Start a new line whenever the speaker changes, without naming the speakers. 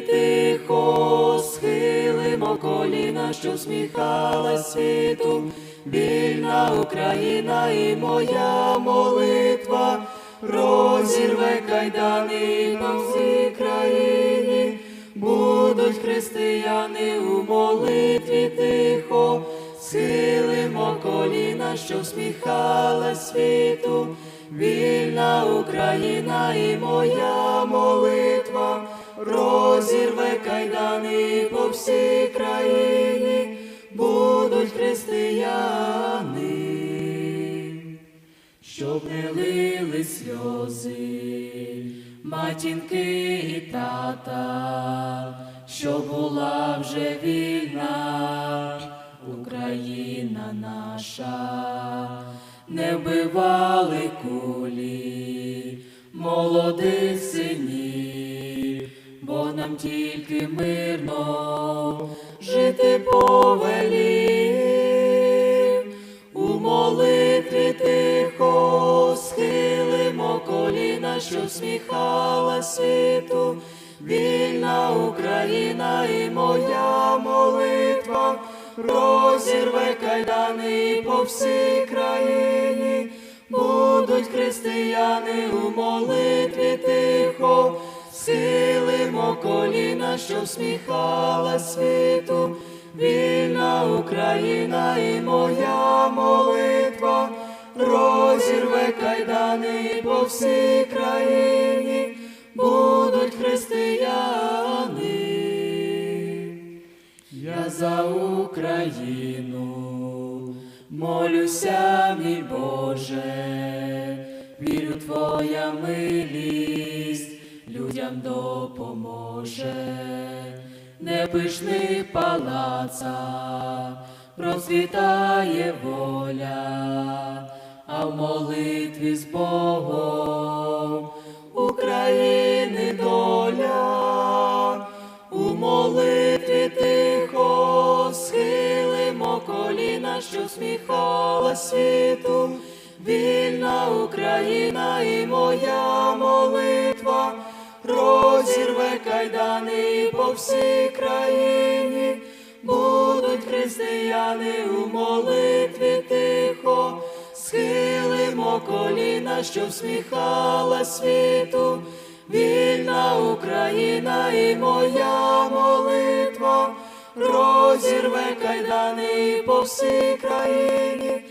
тихо схилимо коліна, що всміхалась світу, вільна Україна і моя молитва. Розірве кайдани по всій країні, будуть християни у молитві тихо, схилимо коліна, що всміхалась світу, вільна Україна і моя молитва. Кайдани по всій країні, будуть християни щоб не лили сльози, матінки і тата, щоб була вже вільна Україна наша, не вбивали кулі молодих синів, нам тільки мирно жити повелів. У молитві тихо схилимо коліна, що всміхала світу, вільна Україна і моя молитва. Розірве кайдани по всій країні, будуть християни у молитві тихо, схилимо коліна, що всміхала світу. Вільна Україна і моя молитва розірве кайдани по всій країні, будуть християни. Я за Україну молюся, мій Боже, вірю, Твоя милість людям допоможе. Не в пишних палацах процвітає воля, а в молитві з Богом України доля, у молитві тихо схилимо коліна, що сміхала світу, вільна Україна і моя розірве кайдани по всій країні, будуть християни у молитві тихо, схилимо коліна, що всміхала світу, вільна Україна і моя молитва, розірве кайдани по всій країні.